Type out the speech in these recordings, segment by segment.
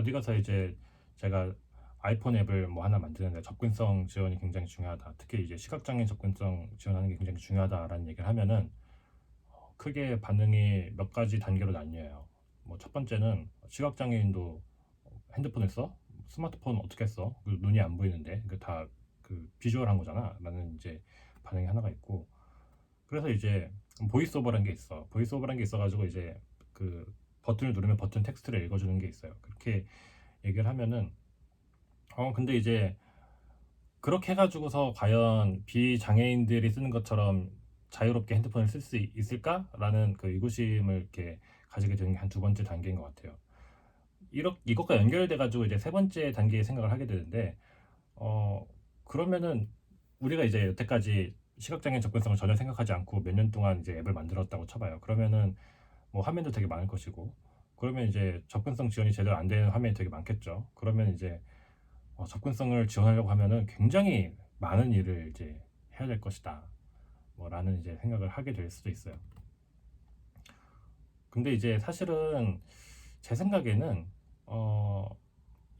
어디 가서 이제 제가 아이폰 앱을 뭐 하나 만드는데 접근성 지원이 굉장히 중요하다. 특히 이제 시각장애인 접근성 지원하는 게 굉장히 중요하다라는 얘기를 하면은 어, 크게 반응이 몇 가지 단계로 나뉘어요. 뭐 첫 번째는 시각장애인도 핸드폰을 써? 스마트폰 어떻게 써? 그 눈이 안 보이는데 그 다 그 비주얼한 거잖아. 라는 이제 반응이 하나가 있고 그래서 이제 보이스오버라는 게 있어. 보이스오버라는 게 있어가지고 이제 그 버튼을 누르면 버튼 텍스트를 읽어주는 게 있어요. 그렇게 얘기를 하면은 어 근데 이제 그렇게 해가지고서 과연 비장애인들이 쓰는 것처럼 자유롭게 핸드폰을 쓸 수 있을까라는 그 의구심을 이렇게 가지게 되는 게 한 두 번째 단계인 것 같아요. 이렇 이것과 연결돼 가지고 이제 세 번째 단계의 생각을 하게 되는데 어 그러면은 우리가 이제 여태까지 시각장애인 접근성을 전혀 생각하지 않고 몇 년 동안 이제 앱을 만들었다고 쳐봐요. 그러면은 뭐 화면도 되게 많을 것이고 그러면 이제 접근성 지원이 제대로 안 되는 화면이 되게 많겠죠. 그러면 이제 어, 접근성을 지원하려고 하면은 굉장히 많은 일을 이제 해야 될 것이다. 뭐라는 이제 생각을 하게 될 수도 있어요. 근데 이제 사실은 제 생각에는 어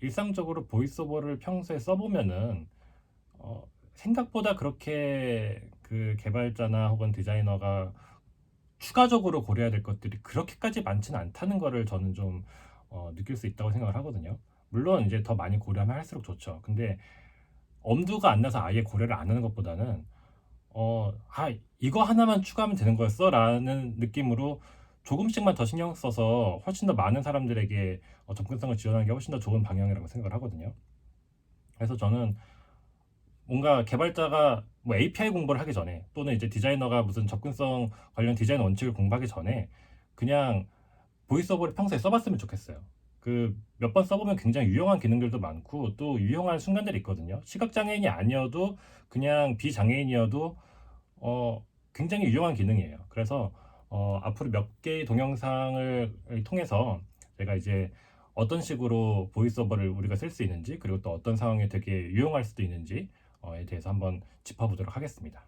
일상적으로 보이스오버를 평소에 써보면은 어 생각보다 그렇게 그 개발자나 혹은 디자이너가 추가적으로 고려해야 될 것들이 그렇게까지 많지는 않다는 거를 저는 좀 어, 느낄 수 있다고 생각을 하거든요. 물론 이제 더 많이 고려하면 할수록 좋죠. 근데 엄두가 안 나서 아예 고려를 안 하는 것보다는 어, 아, 이거 하나만 추가하면 되는 거였어? 라는 느낌으로 조금씩만 더 신경 써서 훨씬 더 많은 사람들에게 어, 접근성을 지원하는 게 훨씬 더 좋은 방향이라고 생각을 하거든요. 그래서 저는 뭔가 개발자가 뭐 API 공부를 하기 전에 또는 이제 디자이너가 무슨 접근성 관련 디자인 원칙을 공부하기 전에 그냥 보이스오버를 평소에 써봤으면 좋겠어요. 그 몇 번 써보면 굉장히 유용한 기능들도 많고 또 유용한 순간들이 있거든요. 시각장애인이 아니어도 그냥 비장애인이어도 어 굉장히 유용한 기능이에요. 그래서 어 앞으로 몇 개의 동영상을 통해서 제가 이제 어떤 식으로 보이스오버를 우리가 쓸 수 있는지 그리고 또 어떤 상황에 되게 유용할 수도 있는지 어, 에 대해서 한번 짚어보도록 하겠습니다.